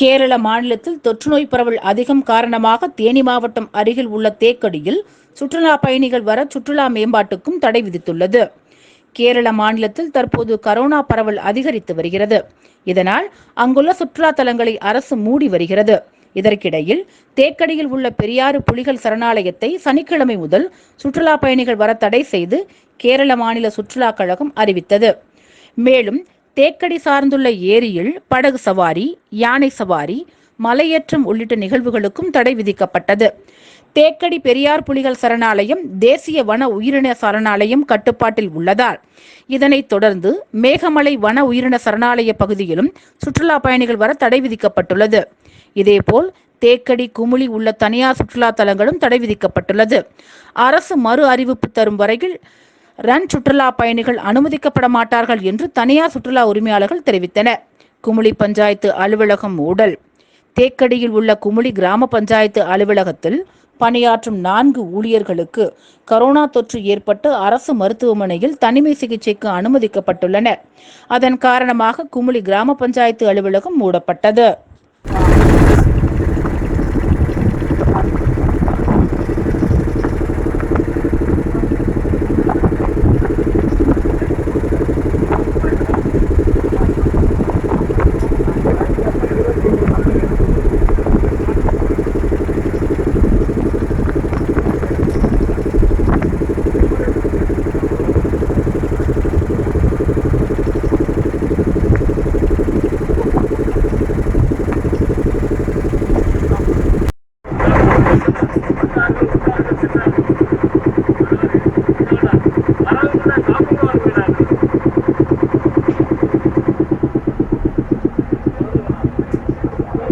கேரள மாநிலத்தில் தொற்றுநோய் பரவல் அதிகம் காரணமாக தேனி மாவட்டம் அருகில் உள்ள தேக்கடியில் சுற்றுலா பயணிகள் வர சுற்றுலா மேம்பாட்டுக்கும் தடை விதித்துள்ளது. கேரள மாநிலத்தில் தற்போது கரோனா பரவல் அதிகரித்து வருகிறது. இதனால் அங்குள்ள சுற்றுலா தலங்களை அரசு மூடி வருகிறது. இதற்கிடையில் தேக்கடியில் உள்ள பெரியாறு புலிகள் சரணாலயத்தை சனிக்கிழமை முதல் சுற்றுலா பயணிகள் வர தடை செய்து கேரள மாநில சுற்றுலா கழகம் அறிவித்தது. மேலும் தேக்கடி சார்ந்துள்ள ஏரியில் படகு சவாரி யானை சவாரி மலையேற்றம் உள்ளிட்ட நிகழ்வுகளுக்கும் தடை விதிக்கப்பட்டது. தேக்கடி பெரியார் புலிகள் சரணாலயம் தேசிய வன உயிரின சரணாலயம் கட்டுப்பாட்டில் உள்ளதால் இதனைத் தொடர்ந்து மேகமலை வன உயிரின சரணாலய பகுதியிலும் சுற்றுலா பயணிகள் வர தடை விதிக்கப்பட்டுள்ளது. இதேபோல் தேக்கடி குமுளி உள்ள தனியார் சுற்றுலா தலங்களும் தடை விதிக்கப்பட்டுள்ளது. அரசு மறு அறிவிப்பு தரும் வரையில் ரன் சுற்றுலா பயணிகள் அனுமதிக்கப்பட மாட்டார்கள் என்று தனியார் சுற்றுலா உரிமையாளர்கள் தெரிவித்தனர். குமுளி பஞ்சாயத்து அலுவலகம் ஊழல் தேக்கடியில் உள்ள குமுளி கிராம பஞ்சாயத்து அலுவலகத்தில் பணியாற்றும் நான்கு ஊழியர்களுக்கு கரோனா தொற்று ஏற்பட்டு அரசு மருத்துவமனையில் தனிமை சிகிச்சைக்கு அனுமதிக்கப்பட்டுள்ளனர். அதன் காரணமாக குமுளி கிராம பஞ்சாயத்து அலுவலகம் மூடப்பட்டது.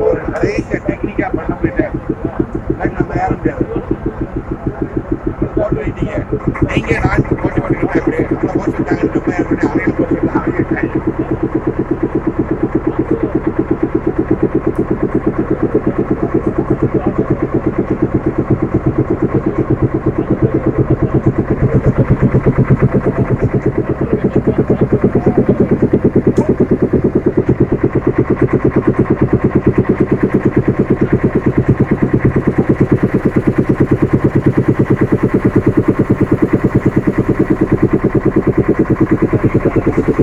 ஒரு கடைசிய டெக்னிக்கா பண்ண போயிட்டேன் நம்ம ஏற முடியாது போட்டு வைட்டீங்க நீங்க நான் போட்டு பண்ணிக்கிட்டேன் அப்படியே நம்ம போட்டு விட்டாங்க நம்ம ஏற முடியாது அவையில போட்டு விட்டாங்க அவையில